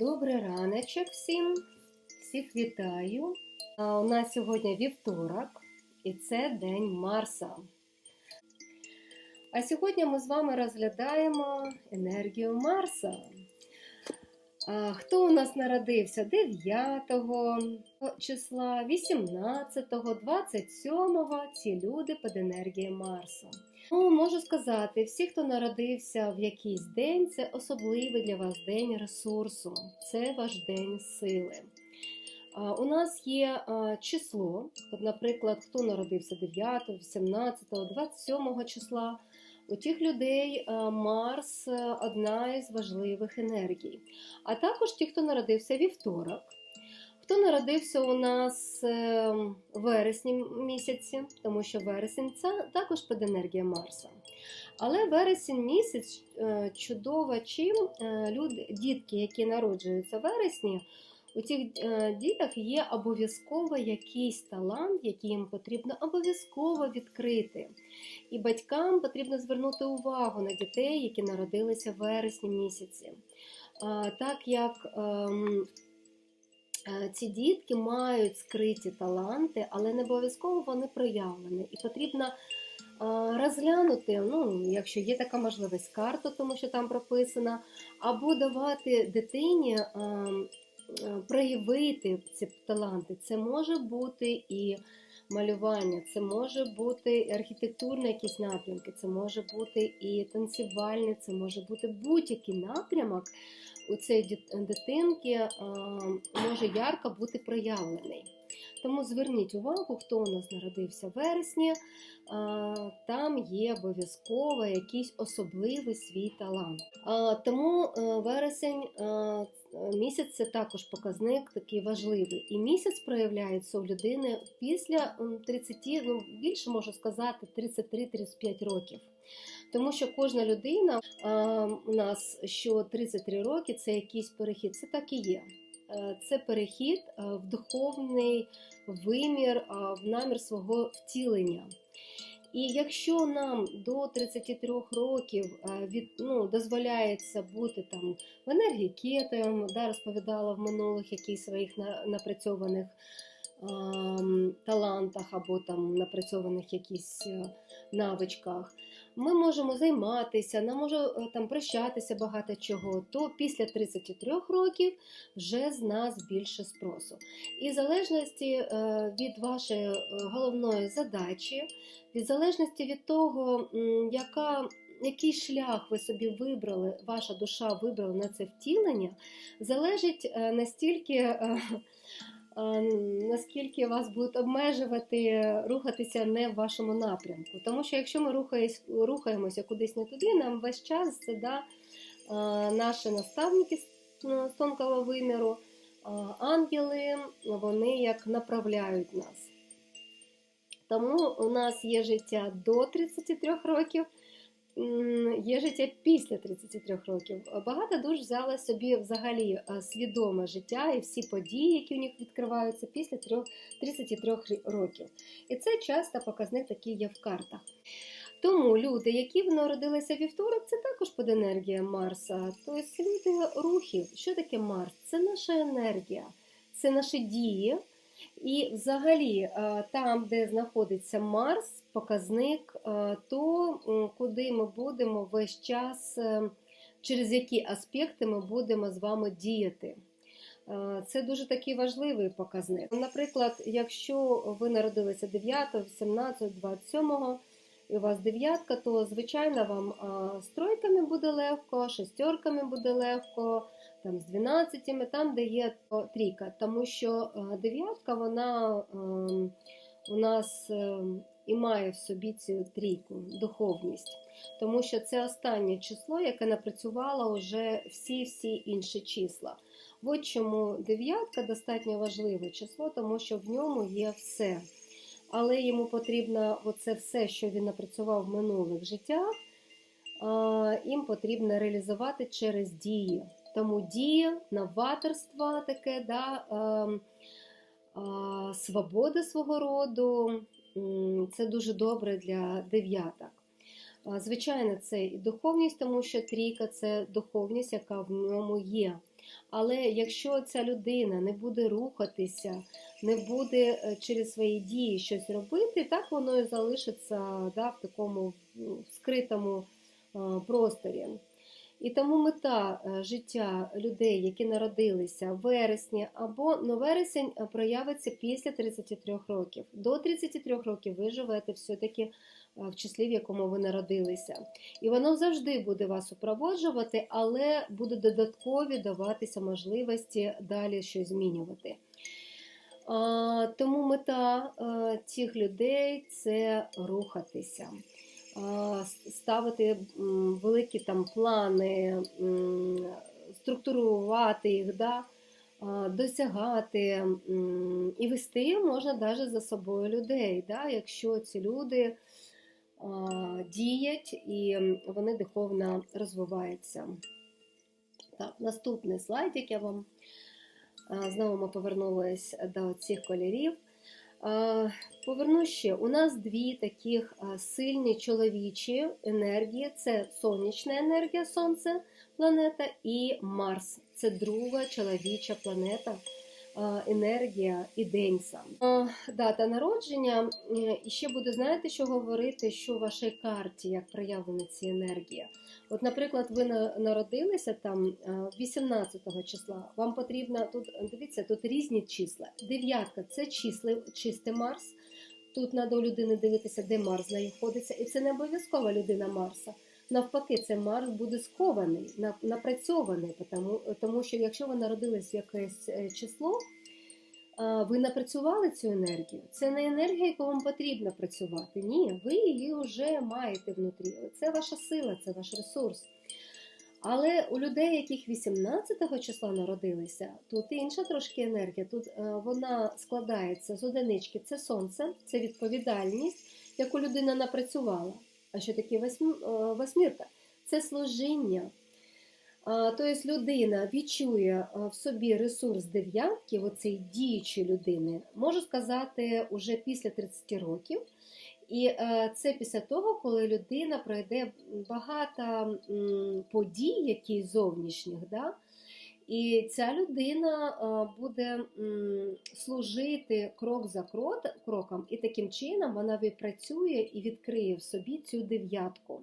Добрий раночок всім, всіх вітаю. А, У нас сьогодні вівторок, і це День Марса. А сьогодні ми з вами розглядаємо енергію Марса. Хто у нас народився 9 числа, 18, 27 ці люди під енергією Марса. Ну, можу сказати, всі, хто народився в якийсь день, це особливий для вас день ресурсу, це ваш день сили. У нас є число, от, наприклад, хто народився 9, 18, 27 числа. У тих людей Марс одна із важливих енергій. А також ті, хто народився вівторок. Хто народився у нас е, в вересні місяці, тому що вересень це також під енергія Марса. Але вересень місяць е, чудово чим е, люди, дітки, які народжуються в вересні, у цих е, діток є обов'язково якийсь талант, який їм потрібно обов'язково відкрити. І батькам потрібно звернути увагу на дітей, які народилися в вересні місяці. Так як ем, Е, ці дітки мають скриті таланти, але не обов'язково вони проявлені. І потрібно е, розглянути, ну, якщо є така можливість, карту, тому що там прописано, або давати дитині е, проявити ці таланти. Це може бути і малювання, це може бути архітектурні якісь напрямки, це може бути і танцювальне, це може бути будь-який напрямок у цієї дитинки може ярко бути проявлений. Тому зверніть увагу, хто у нас народився в вересні, там є обов'язково якийсь особливий свій талант. Тому е, вересень місяць це також показник такий важливий. І місяць проявляється у людини після 30, ну більше можу сказати, 33-35 років. Тому що кожна людина а, у нас що 33 роки це якийсь перехід. Це так і є. Е, це перехід е, в духовний вимір, в намір свого втілення. І якщо нам до 33 років е, від, ну, дозволяється бути там енергії кетою, да, розповідала в минулих якихось своїх напрацьованих талантах або там напрацьованих якісь е, навичках, ми можемо займатися, нам може е, там прощатися багато чого, то після 33 років вже з нас більше спросу. І в залежності е, від вашої головної задачі, від залежності від того, яка який шлях ви собі вибрали, ваша душа вибрала на це втілення, залежить настільки наскільки вас будуть обмежувати, рухатися не в вашому напрямку. Тому що якщо ми рухаємося кудись не туди, нам весь час це да, наші наставники з тонкого виміру, ангели, вони як направляють нас. Тому у нас є життя до 33 років є життя після 33 років. Багато душ взяла собі взагалі е, свідоме життя і всі події, які у них відкриваються після 33 років. І це часто показник такий є в картах. Тому люди, які народилися вівторок, це також під енергія Марса. Тобто люди рухів. Що таке Марс? Це наша енергія, це наші дії. І взагалі, е, там, де знаходиться Марс, показник, е, то куди ми будемо весь час, е, через які аспекти ми будемо з вами діяти. Це дуже такий важливий показник. Наприклад, якщо ви народилися 9, 17, 27 і у вас дев'ятка, то звичайно вам з тройками буде легко, шестерками буде легко там з 12, там, де є трійка, тому що е, дев'ятка вона у нас ем, і має в собі цю трійку, духовність. Тому що це останнє число, яке напрацювало вже всі-всі інші числа. От чому дев'ятка достатньо важливе число, тому що в ньому є все. Але йому потрібно оце все, що він напрацював в минулих життях, їм потрібно реалізувати через дії. Тому дія, новаторство таке, да, е, е, свобода свого роду це дуже добре для дев'яток. Звичайно, це і духовність, тому що трійка це духовність, яка в ньому є. Але якщо ця людина не буде рухатися, не буде е, через свої дії щось робити, так воно і залишиться да, в такому скритому просторі. І тому мета е, життя людей, які народилися в вересні або ну, вересень е, проявиться після 33 років. До 33 років ви живете все-таки е, в числі, в якому ви народилися. І воно завжди буде вас супроводжувати, але буде додаткові даватися можливості далі щось змінювати. Тому мета цих людей це рухатися, ставити великі там плани, структурувати їх, да, досягати і вести можна навіть за собою людей, да, якщо ці люди а, діять і вони духовно розвиваються. Так, наступний слайдик я вам знову ми повернулись до цих кольорів. Поверну ще. У нас дві таких сильні чоловічі енергії: це сонячна енергія, Сонце, планета, і Марс. Це друга чоловіча планета, енергія і день сам. Дата народження. Е, І ще буду знаєте, що говорити, що в вашій карті, як проявлені ці енергії. От, наприклад, ви народилися там е, 18 числа. Вам потрібно тут дивіться, тут різні числа. Дев'ятка це числи, чистий Марс. Тут треба у людини дивитися, де Марс знаходиться, і це не обов'язкова людина Марса. Навпаки, це Марс буде скований, напрацьований, тому, тому що якщо ви народились в якесь е, число, ви напрацювали цю енергію. Це не енергія, яку вам потрібно працювати. Ні, ви її вже маєте внутрі. Це ваша сила, це ваш ресурс. Але у людей, яких 18 числа народилися, тут інша трошки енергія. Тут е, вона складається з одинички. Це сонце, це відповідальність, яку людина напрацювала. А що таке е, восьмірка? Це служіння. Тобто людина відчує в собі ресурс дев'ятки, оцей діючої людини, можу сказати, уже після 30 років. І е, це після того, коли людина пройде багато подій, які зовнішніх, да? І ця людина е, буде служити крок за кроком, і таким чином вона відпрацює і відкриє в собі цю дев'ятку.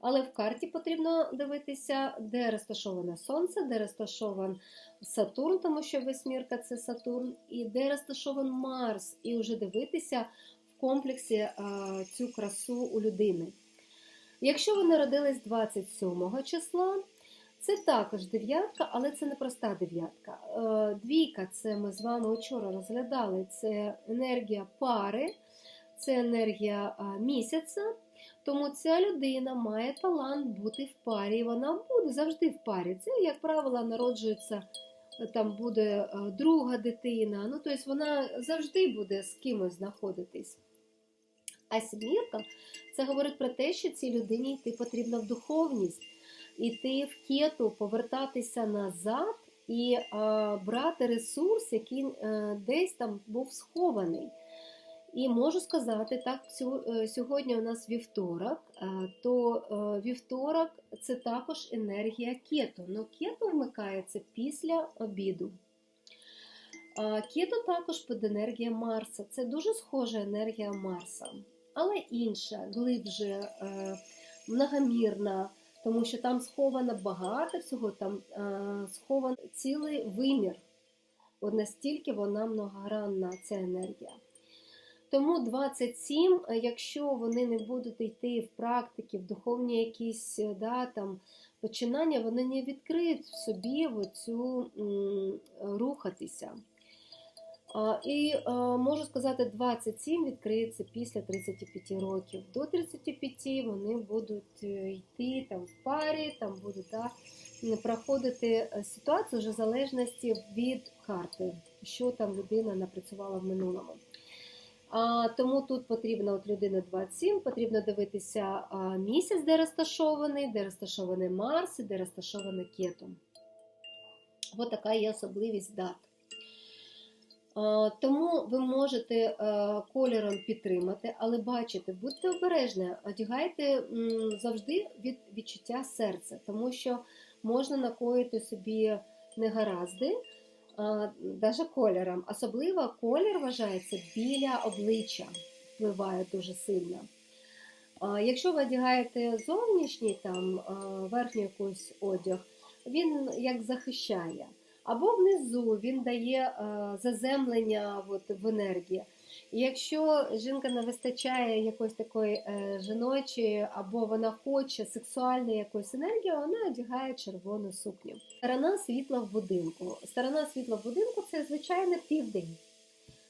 Але в карті потрібно дивитися, де розташоване Сонце, де розташований Сатурн, тому що восьмірка це Сатурн, і де розташований Марс, і вже дивитися в комплексі цю красу у людини. Якщо ви народились 27 числа, це також дев'ятка, але це не проста дев'ятка. Е, Двійка це ми з вами вчора розглядали. Це енергія пари, це енергія місяця. Тому ця людина має талант бути в парі, і вона буде завжди в парі. Це, як правило, народжується, е, там буде е, друга дитина. Ну, тобто вона завжди буде з кимось знаходитись. А сімірка це говорить про те, що цій людині йти потрібно в духовність, іти в кету, повертатися назад і брати ресурс, який е, десь там був схований. І можу сказати, так, е, сьогодні у нас вівторок, е, то вівторок це також енергія кету. Ну, кету вмикається після обіду. А Кету також під енергія Марса. Це дуже схожа енергія Марса, але інша, глибше, многомірна, тому що там сховано багато всього, там е, схований цілий вимір. От настільки вона многогранна, ця енергія. Тому 27, е, якщо вони не будуть йти в практики, в духовні якісь е, да, там, починання, вони не відкриють в собі оцю м, рухатися. І можу сказати, 27 відкриється після 35 років. До 35 вони будуть йти там в парі, там будуть да, проходити е, ситуацію вже в залежності від карти, що там людина напрацювала в минулому. А, тому тут потрібно от людина 27, потрібно дивитися а, місяць, де розташований, де розташований Марс, і де розташований Кету. Ось така є особливість дат. А, Тому ви можете е, кольором підтримати, але бачите, будьте обережні, одягайте завжди від відчуття серця, тому що можна накоїти собі негаразди, навіть кольором. Особливо колір вважається біля обличчя, впливає дуже сильно. Якщо ви одягаєте зовнішній там верхній якийсь одяг, він як захищає. Або внизу він дає а, заземлення от, в енергії. І якщо жінка не вистачає якоїсь такої е, жіночої, або вона хоче сексуальної якоїсь енергії, вона одягає червону сукню. Сторона світла в будинку. Сторона світла в будинку це звичайно південь.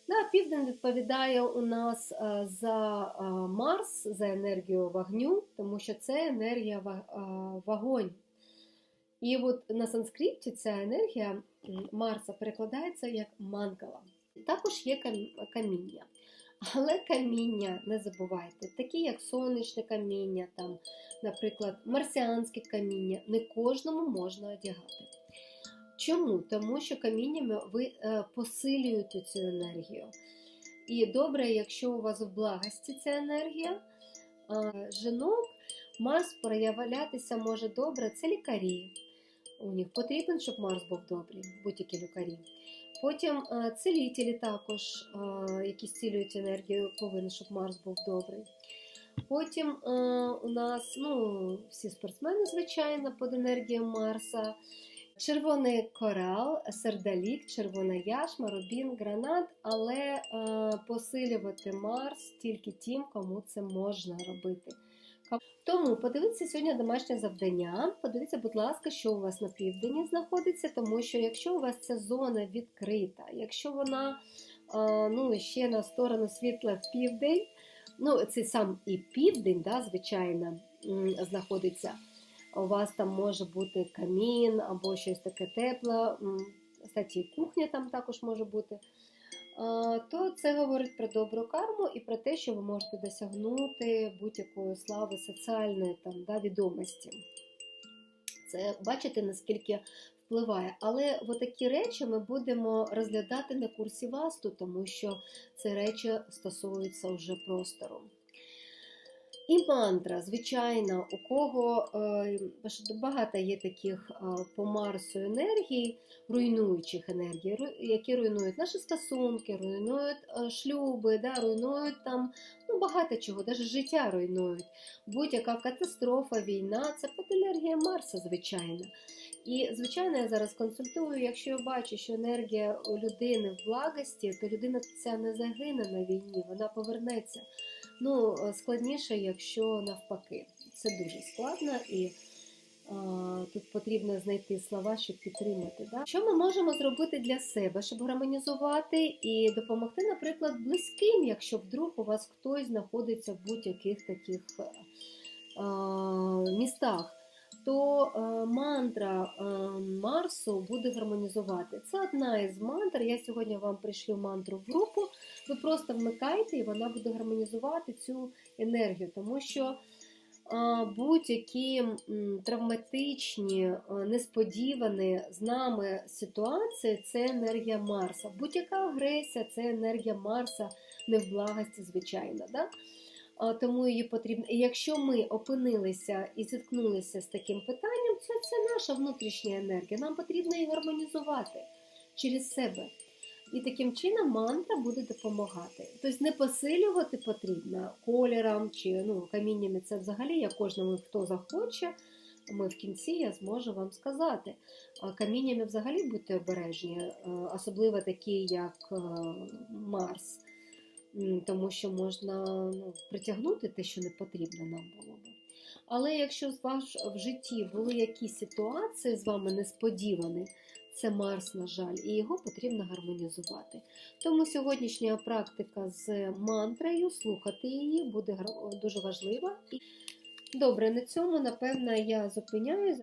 Да, південь відповідає у нас е, за е, Марс, за енергію вогню, тому що це енергія е, вогонь. І от на санскрипті ця енергія Марса перекладається як мангала. Також є каміння. Але каміння, не забувайте, такі як сонячне каміння, там, наприклад, марсіанське каміння, не кожному можна одягати. Чому? Тому що каміннями ви е, посилюєте цю енергію. І добре, якщо у вас в благості ця енергія, жінок Марс проявлятися може добре, це лікарі. У них потрібен, щоб Марс був добрий, будь-які лікарі. Потім е, цілителі також, е, які зцілюють енергію, повинні, щоб Марс був добрий. Потім е, у нас ну, всі спортсмени, звичайно, під енергією Марса. Червоний корал, сердалік, червона яшма, рубін, гранат, але е, посилювати Марс тільки тим, кому це можна робити. Тому подивіться сьогодні домашнє завдання. Подивіться, будь ласка, що у вас на південні знаходиться, тому що якщо у вас ця зона відкрита, якщо вона ну, ще на сторону світла в південь, ну це сам і південь, да, звичайно, знаходиться. У вас там може бути камін або щось таке тепле, кстати, кухня там також може бути. А, То це говорить про добру карму і про те, що ви можете досягнути будь-якої слави соціальної там, да, відомості. Це бачите, наскільки впливає. Але такі речі ми будемо розглядати на курсі васту, тому що ці речі стосуються вже простору. І мантра, звичайно, у кого е, багато є таких е, по Марсу енергій, руйнуючих енергій, які руйнують наші стосунки, руйнують е, шлюби, да, руйнують там ну, багато чого, навіть життя руйнують. Будь-яка катастрофа, війна це енергія Марса, звичайно. І, звичайно, я зараз консультую, якщо я бачу, що енергія у людини в благості, то людина ця не загине на війні, вона повернеться. Ну, е, складніше, якщо навпаки. Це дуже складно і а, тут потрібно знайти слова, щоб підтримати. Да? Що ми можемо зробити для себе, щоб гармонізувати і допомогти, наприклад, близьким, якщо вдруг у вас хтось знаходиться в будь-яких таких е, містах. То е, мантра е, Марсу буде гармонізувати. Це одна із мантр. Я сьогодні вам пришлю мантру в групу. Ви просто вмикаєте, і вона буде гармонізувати цю енергію, тому що будь-які травматичні, несподівані з нами ситуації це енергія Марса. Будь-яка агресія це енергія Марса, не в благості, звичайно. Да? Тому її потрібно. І якщо ми опинилися і зіткнулися з таким питанням, це, це наша внутрішня енергія. Нам потрібно її гармонізувати через себе. І таким чином мантра буде допомагати. Тобто не посилювати потрібно кольором чи ну, каміннями. Це взагалі я кожному, хто захоче. Ми в кінці я зможу вам сказати. Каміннями взагалі будьте обережні, е, особливо такі, як е, Марс, тому що можна ну, притягнути те, що не потрібно нам було би. Але якщо з ваш в житті були якісь ситуації з вами несподівані, це Марс, на жаль, і його потрібно гармонізувати. Тому сьогоднішня практика з мантрою, слухати її буде дуже важлива. Добре, на цьому, напевно, я зупиняюсь.